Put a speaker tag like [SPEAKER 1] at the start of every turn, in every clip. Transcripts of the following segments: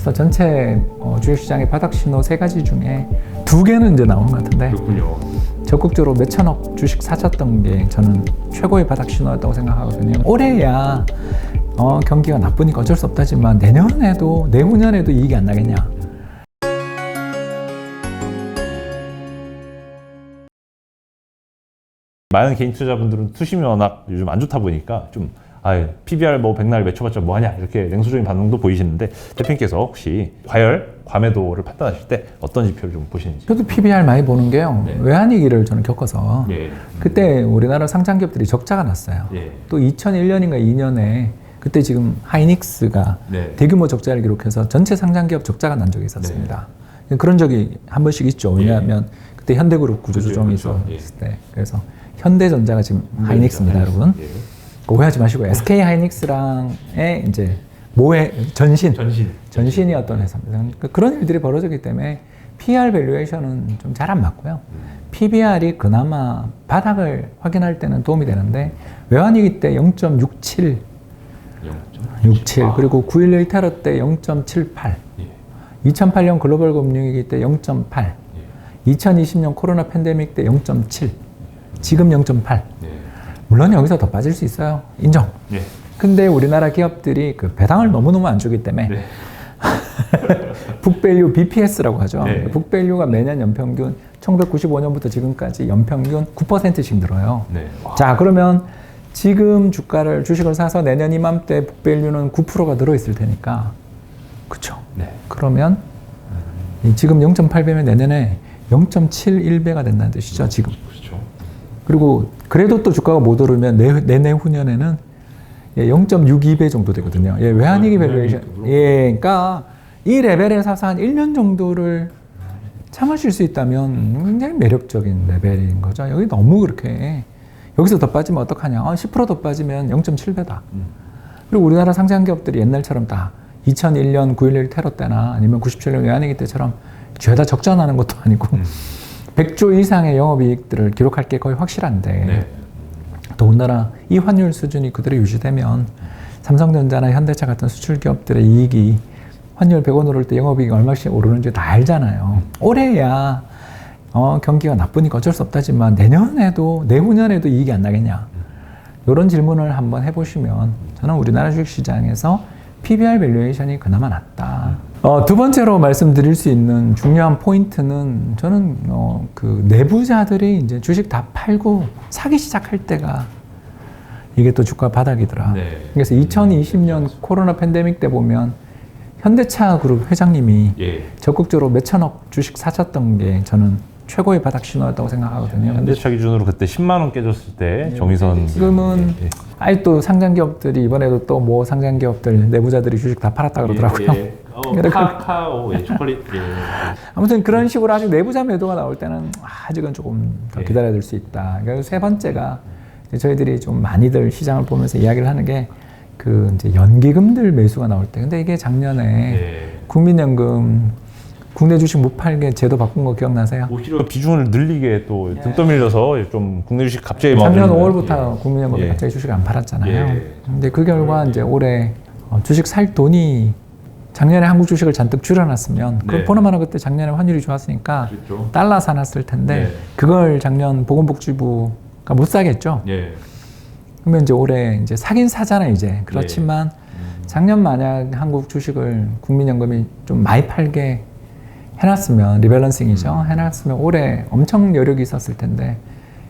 [SPEAKER 1] 그래서 전체 어, 주식시장의 바닥 신호 세 가지 중에 두 개는 이제 나온 것 같은데
[SPEAKER 2] 그렇군요.
[SPEAKER 1] 적극적으로 몇 천억 주식 사셨던 게 저는 최고의 바닥 신호였다고 생각하거든요. 올해야 어, 경기가 나쁘니까 어쩔 수 없다지만 내년에도 내후년에도 이익이 안 나겠냐?
[SPEAKER 2] 많은 개인 투자자분들은 투심이 워낙 요즘 안 좋다 보니까 좀 아, PBR 뭐 백날 외쳐봤자 뭐하냐 이렇게 냉소적인 반응도 보이시는데 대표님께서 혹시 과열, 과매도를 판단하실 때 어떤 지표를 좀 보시는지.
[SPEAKER 1] 저도 PBR 많이 보는 게요.
[SPEAKER 2] 네.
[SPEAKER 1] 외환위기를 저는 겪어서
[SPEAKER 2] 예.
[SPEAKER 1] 그때 우리나라 상장 기업들이 적자가 났어요.
[SPEAKER 2] 예.
[SPEAKER 1] 또 2001년인가 2년에 그때 지금 하이닉스가
[SPEAKER 2] 네.
[SPEAKER 1] 대규모 적자를 기록해서 전체 상장 기업 적자가 난 적이 있었습니다. 그런 적이 한 번씩 있죠. 왜냐하면 그때 현대그룹 구조조정이
[SPEAKER 2] 그렇죠. 예. 음,
[SPEAKER 1] 있었을 때 그래서 현대전자가 지금 하이닉스입니다, 여러분.
[SPEAKER 2] 예.
[SPEAKER 1] 오해하지 마시고 SK 하이닉스랑의 이제 모해 전신
[SPEAKER 2] 전신.
[SPEAKER 1] 전신이었던 회사입니다. 그러니까 그런 일들이 벌어졌기 때문에 PR 밸류에이션은 좀 잘 안 맞고요. PBR이 그나마 바닥을 확인할 때는 도움이 되는데 외환위기 때 0.67, 67 그리고 9.11 테러 때 0.78,
[SPEAKER 2] 예.
[SPEAKER 1] 2008년 글로벌 금융위기 때 0.8, 2020년 코로나 팬데믹 때 0.7, 지금 0.8.
[SPEAKER 2] 예.
[SPEAKER 1] 물론 여기서 더 빠질 수 있어요. 인정.
[SPEAKER 2] 예. 근데
[SPEAKER 1] 우리나라 기업들이 그 배당을 너무너무 안 주기 때문에
[SPEAKER 2] 네.
[SPEAKER 1] 북밸류 BPS라고 하죠.
[SPEAKER 2] 네.
[SPEAKER 1] 북밸류가 매년 연평균 1995년부터 지금까지 연평균 9%씩 늘어요.
[SPEAKER 2] 네.
[SPEAKER 1] 자, 그러면 지금 주가를 주식을 사서 내년 이맘때 북밸류는 9%가 늘어 있을 테니까. 그렇죠.
[SPEAKER 2] 네.
[SPEAKER 1] 그러면 이 지금 0.8배면 내년에 0.71배가 된다는 뜻이죠, 지금. 그리고 그래도 또 주가가 못 오르면 내, 내내 후년에는 예, 0.62배 정도 되거든요. 예, 외환위기
[SPEAKER 2] 아,
[SPEAKER 1] 밸류에이션.
[SPEAKER 2] 외환위기로?
[SPEAKER 1] 예, 그러니까 이 레벨에 사서 한 1년 정도를 참으실 수 있다면 굉장히 매력적인 레벨인 거죠. 여기 너무 그렇게 여기서 더 빠지면 어떡하냐. 아, 10%더 빠지면 0.7배다.
[SPEAKER 2] 음.
[SPEAKER 1] 그리고 우리나라 상장 기업들이 옛날처럼 다 2001년 9.11 테러 때나 아니면 97년 외환위기 때처럼 죄다 적자 나는 것도 아니고
[SPEAKER 2] 음.
[SPEAKER 1] 100조 이상의 영업이익들을 기록할 게 거의 확실한데
[SPEAKER 2] 네.
[SPEAKER 1] 더군다나 이 환율 수준이 그대로 유지되면 삼성전자나 현대차 같은 수출 기업들의 이익이 환율 100원 오를 때 영업이익이 얼마씩 오르는지 다 알잖아요. 올해야 어, 경기가 나쁘니까 어쩔 수 없다지만 내년에도 내후년에도 이익이 안 나겠냐. 이런 질문을 한번 해보시면 저는 우리나라 주식시장에서 PBR 밸류에이션이 그나마 낫다. 어, 두 번째로 말씀드릴 수 있는 중요한 포인트는 저는 어, 그 내부자들이 이제 주식 다 팔고 사기 시작할 때가 이게 또 주가 바닥이더라.
[SPEAKER 2] 네.
[SPEAKER 1] 그래서 2020년 코로나 팬데믹 때 보면 현대차 그룹 회장님이
[SPEAKER 2] 예.
[SPEAKER 1] 적극적으로 몇 천억 주식 사셨던 게 저는 최고의 바닥 신호였다고 생각하거든요. 근데
[SPEAKER 2] 현대차 기준으로 그때 10만 원 깨졌을 때 정의선
[SPEAKER 1] 지금은
[SPEAKER 2] 예.
[SPEAKER 1] 아예 또 상장 기업들이 이번에도 또 뭐 상장 기업들 내부자들이 주식 다 팔았다 그러더라고요.
[SPEAKER 2] 예, 예. 어,
[SPEAKER 1] 그러니까
[SPEAKER 2] 카카오, 예, 초콜릿. 예.
[SPEAKER 1] 아무튼 그런 식으로 아직 내부자 매도가 나올 때는 아직은 조금 더
[SPEAKER 2] 예.
[SPEAKER 1] 기다려야 될 수 있다. 그리고 세 번째가 저희들이 좀 많이들 시장을 보면서 이야기를 하는 게 그 이제 연기금들 매수가 나올 때. 근데 이게 작년에
[SPEAKER 2] 예.
[SPEAKER 1] 국민연금 국내 주식 못 팔게 제도 바꾼 거 기억나세요?
[SPEAKER 2] 오히려 비중을 늘리게 또등 떠밀려서 좀 국내 주식 갑자기
[SPEAKER 1] 작년
[SPEAKER 2] 마음을
[SPEAKER 1] 5월부터 국민연금이
[SPEAKER 2] 예.
[SPEAKER 1] 갑자기 주식을 안 팔았잖아요.
[SPEAKER 2] 예.
[SPEAKER 1] 근데 그 결과 이제 올해 어, 주식 살 돈이 작년에 한국 주식을 잔뜩 줄여놨으면 그
[SPEAKER 2] 네.
[SPEAKER 1] 보나마나 그때 작년에 환율이 좋았으니까
[SPEAKER 2] 그렇죠.
[SPEAKER 1] 달러 사놨을 텐데
[SPEAKER 2] 네.
[SPEAKER 1] 그걸 작년 보건복지부가 못 사겠죠.
[SPEAKER 2] 예.
[SPEAKER 1] 그러면 이제 올해 이제 사긴 사잖아 이제 그렇지만
[SPEAKER 2] 음.
[SPEAKER 1] 작년 만약 한국 주식을 국민연금이 좀 많이 팔게 해놨으면 리밸런싱이죠.
[SPEAKER 2] 음.
[SPEAKER 1] 해놨으면 올해 엄청 여력이 있었을 텐데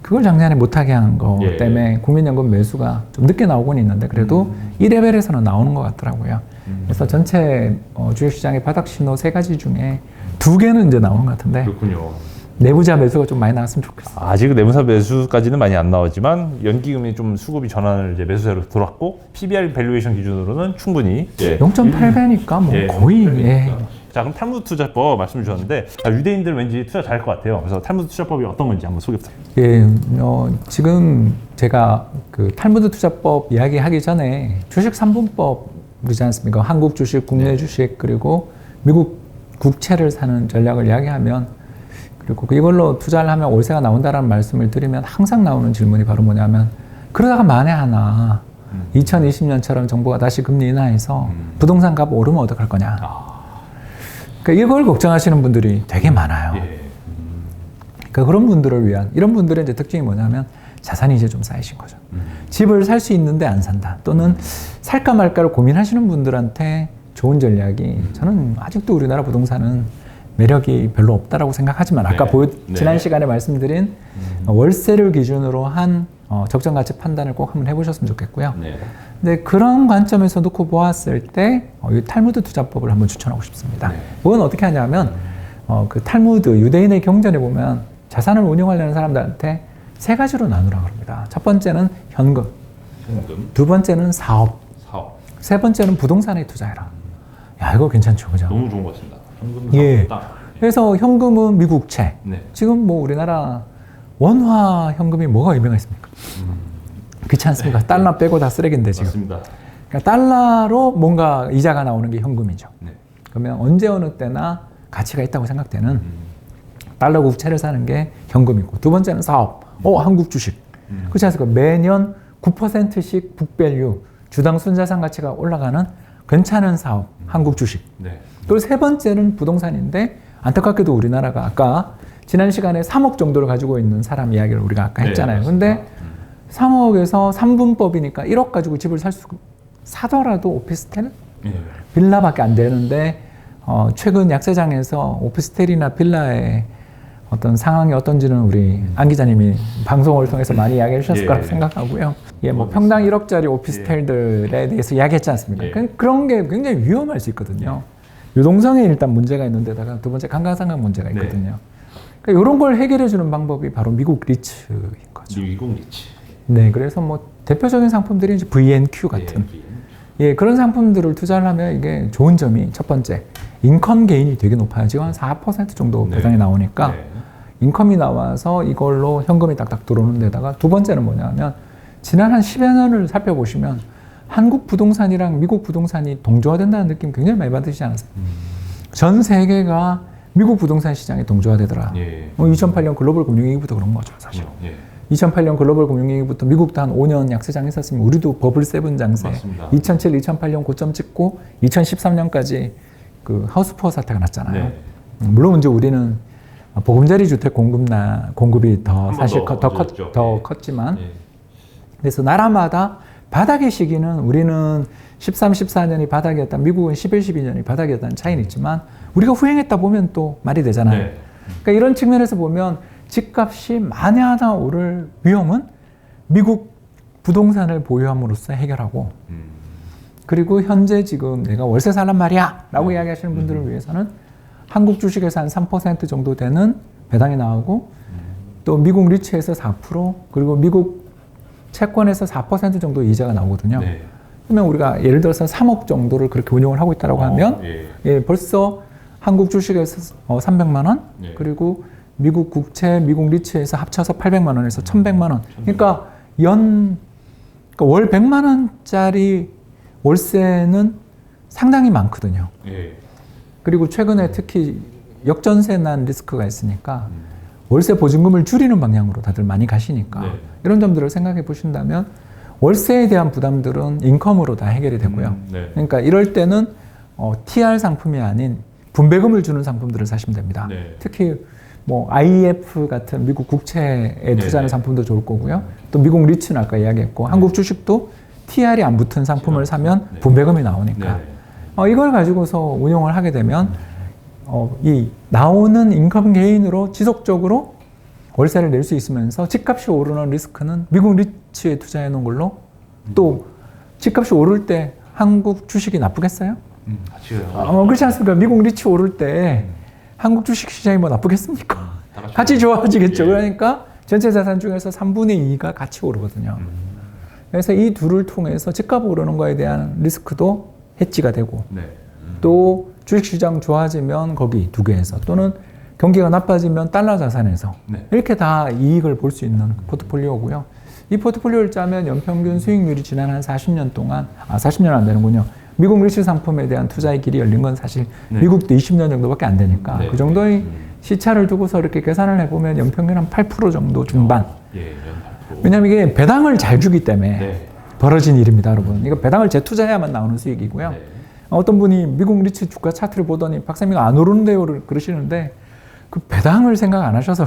[SPEAKER 1] 그걸 작년에 못하게 한거
[SPEAKER 2] 예.
[SPEAKER 1] 때문에 국민연금 매수가 좀 늦게 나오곤 있는데 그래도
[SPEAKER 2] 음.
[SPEAKER 1] 이 레벨에서는 나오는 것 같더라고요.
[SPEAKER 2] 음.
[SPEAKER 1] 그래서 전체 어, 주식시장의 바닥 신호 세 가지 중에 두 개는 이제 나오는 것 같은데
[SPEAKER 2] 그렇군요.
[SPEAKER 1] 내부자 매수가 좀 많이 나왔으면 좋겠어요.
[SPEAKER 2] 아직 내무사 매수까지는 많이 안 나왔지만 연기금이 좀 수급이 전환을 이제 매수세로 돌았고 PBR 밸류에이션 기준으로는 충분히 예.
[SPEAKER 1] 0.8배니까 뭐
[SPEAKER 2] 예.
[SPEAKER 1] 거의 예.
[SPEAKER 2] 자 그럼 탈무드 투자법 말씀 주셨는데 자, 유대인들 왠지 투자 잘할 것 같아요. 그래서 탈무드 투자법이 어떤 건지 한번 소개 부탁드립니다.
[SPEAKER 1] 예, 어, 지금 제가 그 탈무드 투자법 이야기하기 전에 주식 3분법 이지 않습니까? 한국 주식, 국내
[SPEAKER 2] 네.
[SPEAKER 1] 주식 그리고 미국 국채를 사는 전략을 이야기하면 그리고 이걸로 투자를 하면 월세가 나온다라는 말씀을 드리면 항상 나오는 질문이 바로 뭐냐면 그러다가 만에 하나
[SPEAKER 2] 음.
[SPEAKER 1] 2020년처럼 정부가 다시 금리 인하해서
[SPEAKER 2] 음.
[SPEAKER 1] 부동산 값 오르면 어떡할 거냐?
[SPEAKER 2] 아,
[SPEAKER 1] 그러니까 이걸 걱정하시는 분들이 되게 많아요.
[SPEAKER 2] 예.
[SPEAKER 1] 그러니까 그런 분들을 위한 이런 분들의 이제 특징이 뭐냐면 자산이 이제 좀 쌓이신 거죠. 집을 살 수 있는데 안 산다. 또는 살까 말까를 고민하시는 분들한테 좋은 전략이 저는 아직도 우리나라 부동산은 매력이 별로 없다라고 생각하지만 아까
[SPEAKER 2] 네.
[SPEAKER 1] 보여
[SPEAKER 2] 네.
[SPEAKER 1] 지난 시간에 말씀드린 어, 월세를 기준으로 한 어, 적정 가치 판단을 꼭 한번 해보셨으면 좋겠고요.
[SPEAKER 2] 네.
[SPEAKER 1] 근데 그런 관점에서 놓고 보았을 때, 어, 이 탈무드 투자법을 한번 추천하고 싶습니다.
[SPEAKER 2] 네.
[SPEAKER 1] 그건 어떻게 하냐면, 어, 그 탈무드, 유대인의 경전에 보면 자산을 운용하려는 사람들한테 세 가지로 나누라 그럽니다. 첫 번째는 현금,
[SPEAKER 2] 현금,
[SPEAKER 1] 두 번째는 사업,
[SPEAKER 2] 사업.
[SPEAKER 1] 세 번째는 부동산에 투자해라. 야, 이거 괜찮죠, 그죠?
[SPEAKER 2] 너무 좋은 것 같습니다. 현금,
[SPEAKER 1] 예.
[SPEAKER 2] 딱.
[SPEAKER 1] 그래서 현금은 미국채.
[SPEAKER 2] 네.
[SPEAKER 1] 지금 뭐 우리나라 원화 현금이 뭐가 유명했습니까? 그렇지 않습니까? 달러 빼고 다 쓰레기인데 지금.
[SPEAKER 2] 맞습니다.
[SPEAKER 1] 그러니까 달러로 뭔가 이자가 나오는 게 현금이죠.
[SPEAKER 2] 네.
[SPEAKER 1] 그러면 언제 어느 때나 가치가 있다고 생각되는
[SPEAKER 2] 음.
[SPEAKER 1] 달러 국채를 사는 게 현금이고 두 번째는 사업. 어 한국 주식.
[SPEAKER 2] 음.
[SPEAKER 1] 그렇지 않습니까? 매년 9%씩 북밸류 주당 순자산 가치가 올라가는 괜찮은 사업 한국 주식.
[SPEAKER 2] 네.
[SPEAKER 1] 그리고 세 번째는 부동산인데 안타깝게도 우리나라가 아까 지난 시간에 3억 정도를 가지고 있는 사람 이야기를 우리가 아까
[SPEAKER 2] 네,
[SPEAKER 1] 했잖아요.
[SPEAKER 2] 맞습니다.
[SPEAKER 1] 근데 3억에서 3분법이니까 1억 가지고 집을 살 수 사더라도 오피스텔
[SPEAKER 2] 예.
[SPEAKER 1] 빌라밖에 안 되는데 어, 최근 약세장에서 오피스텔이나 빌라의 어떤 상황이 어떤지는 우리 안 기자님이 방송을 통해서 많이 이야기해 주셨을
[SPEAKER 2] 예.
[SPEAKER 1] 거라고 생각하고요. 예, 뭐 평당 1억짜리 오피스텔들에 대해서 이야기했지 않습니까?
[SPEAKER 2] 예.
[SPEAKER 1] 그- 그런 게 굉장히 위험할 수 있거든요. 유동성에 일단 문제가 있는데다가 두 번째 강간상각 문제가
[SPEAKER 2] 네.
[SPEAKER 1] 있거든요. 그러니까 이런 걸 해결해 주는 방법이 바로 미국 리츠인 거죠.
[SPEAKER 2] 미국 리치.
[SPEAKER 1] 네, 그래서 뭐 대표적인 상품들이 이제 VNQ 같은
[SPEAKER 2] 예.
[SPEAKER 1] 예, 그런 상품들을 투자를 하면 이게 좋은 점이 첫 번째, 인컴 게인이 되게 높아요. 지금 한 4% 정도
[SPEAKER 2] 네.
[SPEAKER 1] 배당이 나오니까
[SPEAKER 2] 네.
[SPEAKER 1] 인컴이 나와서 이걸로 현금이 딱딱 들어오는 데다가 두 번째는 뭐냐면 지난 한 10여 년을 살펴보시면 한국 부동산이랑 미국 부동산이 동조화된다는 느낌 굉장히 많이 받으시지 않았어요? 전 세계가 미국 부동산 시장이 동조화되더라.
[SPEAKER 2] 예.
[SPEAKER 1] 뭐 2008년 글로벌 금융위기부터 그런 거죠, 사실.
[SPEAKER 2] 예.
[SPEAKER 1] 2008년 글로벌 금융위기부터 미국도 한 5년 약세 장 했었으면 우리도 버블 세븐 장세
[SPEAKER 2] 맞습니다.
[SPEAKER 1] 2007, 2008년 고점 찍고 2013년까지 그 하우스푸어 사태가 났잖아요.
[SPEAKER 2] 네.
[SPEAKER 1] 물론 이제 우리는 보금자리 주택 공급나 공급이
[SPEAKER 2] 더번
[SPEAKER 1] 사실
[SPEAKER 2] 더
[SPEAKER 1] 커- 더, 컸,
[SPEAKER 2] 먼저였죠.
[SPEAKER 1] 더
[SPEAKER 2] 예.
[SPEAKER 1] 컸지만
[SPEAKER 2] 예.
[SPEAKER 1] 그래서 나라마다 바닥의 시기는 우리는 13, 14년이 바닥이었다. 미국은 11, 12년이 바닥이었다는 차이는 있지만 우리가 후행했다 보면 또 말이 되잖아요.
[SPEAKER 2] 네.
[SPEAKER 1] 그러니까 이런 측면에서 보면 집값이 만에 하나 오를 위험은 미국 부동산을 보유함으로써 해결하고
[SPEAKER 2] 음.
[SPEAKER 1] 그리고 현재 지금 내가 월세 살란 말이야 라고
[SPEAKER 2] 네.
[SPEAKER 1] 이야기하시는 분들을 위해서는 한국 주식에서 한 3% 정도 되는 배당이 나오고 또 미국 리츠에서 4% 그리고 미국 채권에서 4% 정도 이자가 나오거든요.
[SPEAKER 2] 네.
[SPEAKER 1] 그러면 우리가 예를 들어서 3억 정도를 그렇게 운용을 하고 있다고
[SPEAKER 2] 어,
[SPEAKER 1] 하면
[SPEAKER 2] 예.
[SPEAKER 1] 예, 벌써 한국 주식에서 어, 300만 원,
[SPEAKER 2] 네.
[SPEAKER 1] 그리고 미국 국채, 미국 리츠에서 합쳐서 800만 원에서 1,100만 원. 그러니까 연, 그러니까 월 100만 원짜리 월세는 상당히 많거든요.
[SPEAKER 2] 예.
[SPEAKER 1] 그리고 최근에 특히 역전세 난 리스크가 있으니까
[SPEAKER 2] 음.
[SPEAKER 1] 월세 보증금을 줄이는 방향으로 다들 많이 가시니까
[SPEAKER 2] 네.
[SPEAKER 1] 이런 점들을 생각해 보신다면 월세에 대한 부담들은 인컴으로 다 해결이 되고요.
[SPEAKER 2] 음, 네.
[SPEAKER 1] 그러니까 이럴 때는 어, TR 상품이 아닌 분배금을 주는 상품들을 사시면 됩니다.
[SPEAKER 2] 네.
[SPEAKER 1] 특히 뭐 IEF 같은 미국 국채에
[SPEAKER 2] 네,
[SPEAKER 1] 투자하는
[SPEAKER 2] 네.
[SPEAKER 1] 상품도 좋을 거고요. 또 미국 리츠는 아까 이야기했고 한국 주식도 TR이 안 붙은 상품을 사면
[SPEAKER 2] 네.
[SPEAKER 1] 분배금이 나오니까
[SPEAKER 2] 네.
[SPEAKER 1] 어, 이걸 가지고서 운용을 하게 되면 어, 이 나오는 인컴 게인으로 지속적으로 월세를 낼 수 있으면서 집값이 오르는 리스크는 미국 리츠에 투자해 놓은 걸로 또 집값이 오를 때 한국 주식이 나쁘겠어요?
[SPEAKER 2] 음.
[SPEAKER 1] 어, 그렇지 않습니까? 미국 리츠 오를 때 한국 주식 시장이 뭐 나쁘겠습니까?
[SPEAKER 2] 다 같이
[SPEAKER 1] 같이 좋아지겠죠.
[SPEAKER 2] 예.
[SPEAKER 1] 그러니까 전체 자산 중에서 3분의 2가 같이 오르거든요.
[SPEAKER 2] 음.
[SPEAKER 1] 그래서 이 둘을 통해서 집값 오르는 거에 대한 리스크도 해지가 되고
[SPEAKER 2] 네.
[SPEAKER 1] 또 주식시장 좋아지면 거기 두 개에서 또는 경기가 나빠지면 달러 자산에서
[SPEAKER 2] 네.
[SPEAKER 1] 이렇게 다 이익을 볼 수 있는 포트폴리오고요. 이 포트폴리오를 짜면 연평균 수익률이 지난 한 40년 동안 아 40년 안 되는군요. 미국 리츠 상품에 대한 투자의 길이 열린 건 사실
[SPEAKER 2] 네.
[SPEAKER 1] 미국도 20년 정도밖에 안 되니까
[SPEAKER 2] 네.
[SPEAKER 1] 그 정도의
[SPEAKER 2] 음.
[SPEAKER 1] 시차를 두고서 이렇게 계산을 해보면 연평균 한 8% 정도 중반.
[SPEAKER 2] 예, 연 8%.
[SPEAKER 1] 왜냐하면 이게 배당을 잘 주기 때문에
[SPEAKER 2] 네.
[SPEAKER 1] 벌어진 일입니다, 여러분. 이거 배당을 재투자해야만 나오는 수익이고요.
[SPEAKER 2] 네.
[SPEAKER 1] 어떤 분이 미국 리츠 주가 차트를 보더니 박사님이 안 오르는데요를 그러시는데 그 배당을 생각 안 하셔서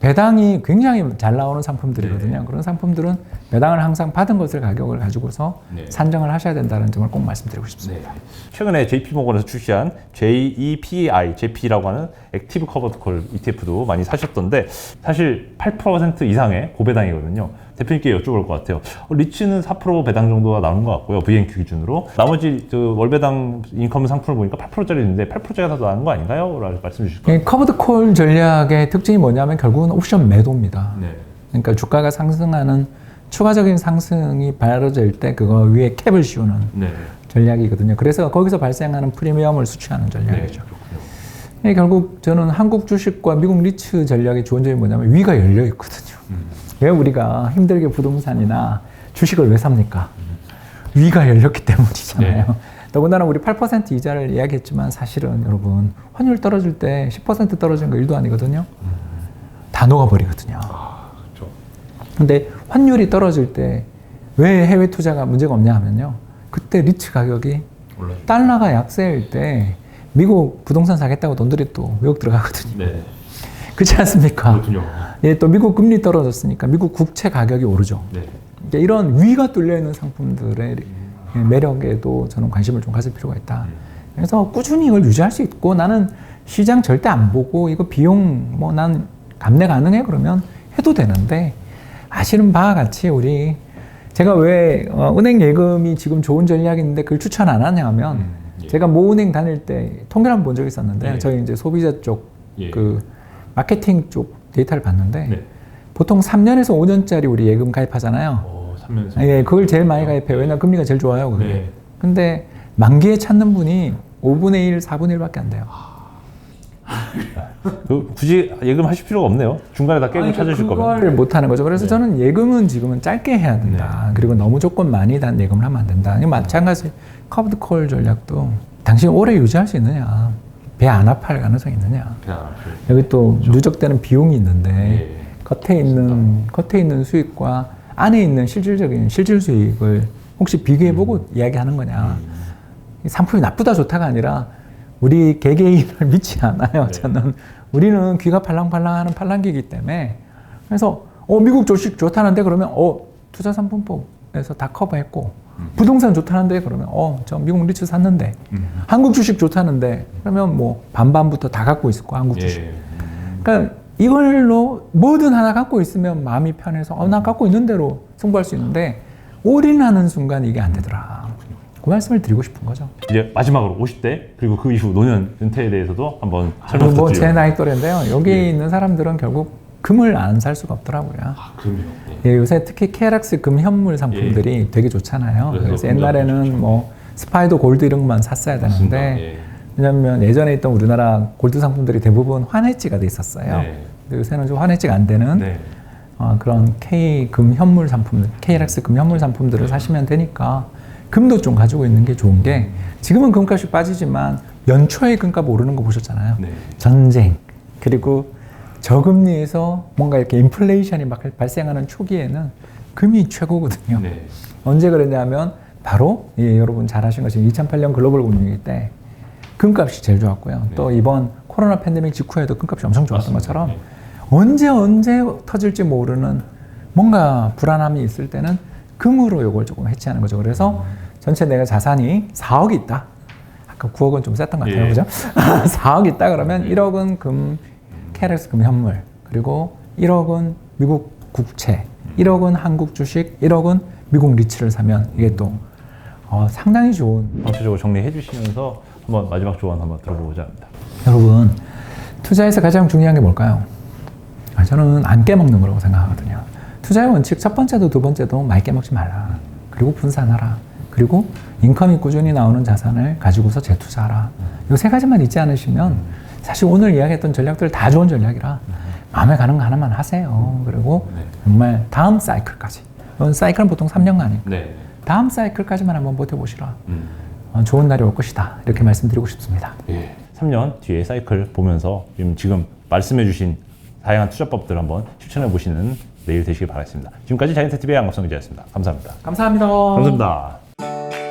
[SPEAKER 1] 배당이 굉장히 잘 나오는 상품들이거든요. 그런 상품들은 배당을 항상 받은 것을 가격을 가지고서
[SPEAKER 2] 네.
[SPEAKER 1] 산정을 하셔야 된다는 점을 꼭 말씀드리고 싶습니다.
[SPEAKER 2] 최근에 JP모건에서 출시한 JEPI, JP라고 하는 액티브 커버드 콜 ETF도 많이 사셨던데 사실 8% 이상의 고배당이거든요. 대표님께 여쭤볼 것 같아요. 어, 리츠는 4% 배당 정도가 나오는 것 같고요. VNQ 기준으로. 나머지 저 월배당 인컴 상품을 보니까 8%짜리 있는데 8%짜리가 더 나은 거 아닌가요? 라고 말씀해 주실 거예요.
[SPEAKER 1] 이 커버드 콜 전략의 특징이 뭐냐면 결국은 옵션 매도입니다.
[SPEAKER 2] 네.
[SPEAKER 1] 그러니까 주가가 상승하는 추가적인 상승이 벌어질 때 그거 위에 캡을 씌우는
[SPEAKER 2] 네.
[SPEAKER 1] 전략이거든요. 그래서 거기서 발생하는 프리미엄을 수취하는 전략이죠. 예, 결국 저는 한국 주식과 미국 리츠 전략의 좋은 점이 뭐냐면 위가 열려 있거든요. 왜 우리가 힘들게 부동산이나 주식을 왜 삽니까? 위가 열렸기 때문이잖아요.
[SPEAKER 2] 네.
[SPEAKER 1] 더군다나 우리 8% 이자를 이야기했지만 사실은 여러분 환율 떨어질 때 10% 떨어지는 거 1도 아니거든요. 다 녹아버리거든요.
[SPEAKER 2] 그렇죠.
[SPEAKER 1] 근데 환율이 떨어질 때 왜 해외 투자가 문제가 없냐 하면요. 그때 리츠 가격이
[SPEAKER 2] 올라요.
[SPEAKER 1] 달러가 약세일 때 미국 부동산 사겠다고 돈들이 또 외국 들어가거든요.
[SPEAKER 2] 네.
[SPEAKER 1] 그렇지 않습니까?
[SPEAKER 2] 그렇군요.
[SPEAKER 1] 예, 또 미국 금리 떨어졌으니까 미국 국채 가격이 오르죠.
[SPEAKER 2] 네.
[SPEAKER 1] 그러니까 이런 위가 뚫려 있는 상품들의 예, 매력에도 저는 관심을 좀 가질 필요가 있다. 그래서 꾸준히 이걸 유지할 수 있고 나는 시장 절대 안 보고 이거 비용 뭐 난 감내 가능해 그러면 해도 되는데 아시는 바와 같이 우리 제가 왜 어, 은행 예금이 지금 좋은 전략인데 그걸 추천 안 하냐 하면
[SPEAKER 2] 음, 예.
[SPEAKER 1] 제가 모 은행 다닐 때 통계를 한번 본 적이 있었는데
[SPEAKER 2] 예.
[SPEAKER 1] 저희 이제 소비자 쪽
[SPEAKER 2] 예.
[SPEAKER 1] 그 마케팅 쪽 데이터를 봤는데
[SPEAKER 2] 네.
[SPEAKER 1] 보통 3년에서 5년짜리 우리 예금 가입하잖아요.
[SPEAKER 2] 어, 3년에서.
[SPEAKER 1] 예, 그걸 제일 많이 가입해요. 왜냐면 금리가 제일 좋아요. 그게.
[SPEAKER 2] 네.
[SPEAKER 1] 근데 만기에 찾는 분이 5분의 1, 4분의 1밖에 안 돼요.
[SPEAKER 2] 그 굳이 예금하실 필요가 없네요. 중간에 다 깨고 찾으실 거면.
[SPEAKER 1] 그걸 못 하는 거죠. 그래서
[SPEAKER 2] 네.
[SPEAKER 1] 저는 예금은 지금은 짧게 해야 된다. 그리고 너무 조건 많이 단 예금을 하면 안 된다. 마찬가지 커브드 콜 전략도 당신 오래 유지할 수 있느냐. 배 안 아파할 가능성이 있느냐. 여기 또 누적되는 비용이 있는데
[SPEAKER 2] 예.
[SPEAKER 1] 겉에 있는 겉에 있는 수익과 안에 있는 실질적인 실질 수익을 혹시 비교해보고 이야기하는 거냐. 이 상품이 나쁘다 좋다가 아니라 우리 개개인을 믿지 않아요.
[SPEAKER 2] 네.
[SPEAKER 1] 저는 우리는 귀가 팔랑팔랑하는 팔랑귀이기 때문에 그래서 어 미국 주식 좋다는데 그러면 어 투자 상품법에서 다 커버했고 부동산 좋다는데 그러면 어 저 미국 리츠 샀는데 한국 주식 좋다는데 그러면 뭐 반반부터 다 갖고 있을 거 한국 주식.
[SPEAKER 2] 예.
[SPEAKER 1] 그러니까 이걸로 뭐든 하나 갖고 있으면 마음이 편해서 어, 나 갖고 있는 대로 승부할 수 있는데 올인하는 순간 이게 안 되더라. 그 말씀을 드리고 싶은 거죠.
[SPEAKER 2] 이제 마지막으로 50대 그리고 그 이후 노년 은퇴에 대해서도 한번 설명
[SPEAKER 1] 그리고
[SPEAKER 2] 부탁드려요.
[SPEAKER 1] 뭐제 나이 또래인데요. 여기
[SPEAKER 2] 예.
[SPEAKER 1] 있는 사람들은 결국 금을 안 살 수가 없더라고요.
[SPEAKER 2] 아, 그럼요.
[SPEAKER 1] 예, 요새 특히 KRX 금 현물 상품들이 되게 좋잖아요.
[SPEAKER 2] 예. 그래서
[SPEAKER 1] 그래서 옛날에는 뭐 스파이더 골드 이런 것만 샀어야
[SPEAKER 2] 맞습니다.
[SPEAKER 1] 되는데
[SPEAKER 2] 예.
[SPEAKER 1] 왜냐하면 예전에 있던 우리나라 골드 상품들이 대부분 환해지가 돼 있었어요.
[SPEAKER 2] 네.
[SPEAKER 1] 근데 요새는 좀 환해지가 안 되는
[SPEAKER 2] 네.
[SPEAKER 1] 어, 그런 K 금 현물 상품, KRX 금 현물 상품들을 사시면 되니까 금도 좀 가지고 있는 게 좋은 게 지금은 금값이 빠지지만 연초에 금값 오르는 거 보셨잖아요.
[SPEAKER 2] 네.
[SPEAKER 1] 전쟁 그리고 저금리에서 뭔가 이렇게 인플레이션이 막 발생하는 초기에는 금이 최고거든요.
[SPEAKER 2] 네.
[SPEAKER 1] 언제 그랬냐면 바로 예, 여러분 잘 아시는 것처럼 2008년 글로벌 금융위기 때 금값이 제일 좋았고요.
[SPEAKER 2] 네.
[SPEAKER 1] 또 이번 코로나 팬데믹 직후에도 금값이 엄청 좋았던
[SPEAKER 2] 맞습니다.
[SPEAKER 1] 것처럼
[SPEAKER 2] 네.
[SPEAKER 1] 언제 언제 터질지 모르는 뭔가 불안함이 있을 때는 금으로 이걸 조금 해치하는 거죠. 그래서 전체 내가 자산이 4억이 있다. 아까 9억은 좀 셌던 것 같아요.
[SPEAKER 2] 예.
[SPEAKER 1] 그죠? 4억 있다 그러면
[SPEAKER 2] 네.
[SPEAKER 1] 1억은 금, 캐렉스 금 현물, 그리고 1억은 미국 국채, 1억은 한국 주식, 1억은 미국 리츠를 사면 이게 또 어, 상당히 좋은
[SPEAKER 2] 전체적으로 정리해 주시면서 한번 마지막 조언 한번 들어보고자 합니다.
[SPEAKER 1] 여러분 투자에서 가장 중요한 게 뭘까요? 아, 저는 안 깨먹는 거라고 생각하거든요. 투자의 원칙 첫 번째도 두 번째도 많이 깨먹지 말라. 그리고 분산하라. 그리고 인컴이 꾸준히 나오는 자산을 가지고서 재투자하라. 이 세 가지만 잊지 않으시면 사실 오늘 이야기했던 전략들 다 좋은 전략이라 마음에 가는 거 하나만 하세요. 그리고
[SPEAKER 2] 네.
[SPEAKER 1] 정말 다음 사이클까지. 이건 사이클은 보통 3년간이니까
[SPEAKER 2] 네.
[SPEAKER 1] 다음 사이클까지만 한번 버텨보시라.
[SPEAKER 2] 음.
[SPEAKER 1] 어, 좋은 날이 올 것이다. 이렇게 말씀드리고 싶습니다.
[SPEAKER 2] 예. 3년 뒤에 사이클 보면서 지금 지금 말씀해 주신 다양한 투자법들 한번 실천해 보시는 내일 되시길 바라겠습니다. 지금까지 자이언트 TV의 양갑성 기자였습니다. 감사합니다.
[SPEAKER 1] 감사합니다.
[SPEAKER 2] 감사합니다.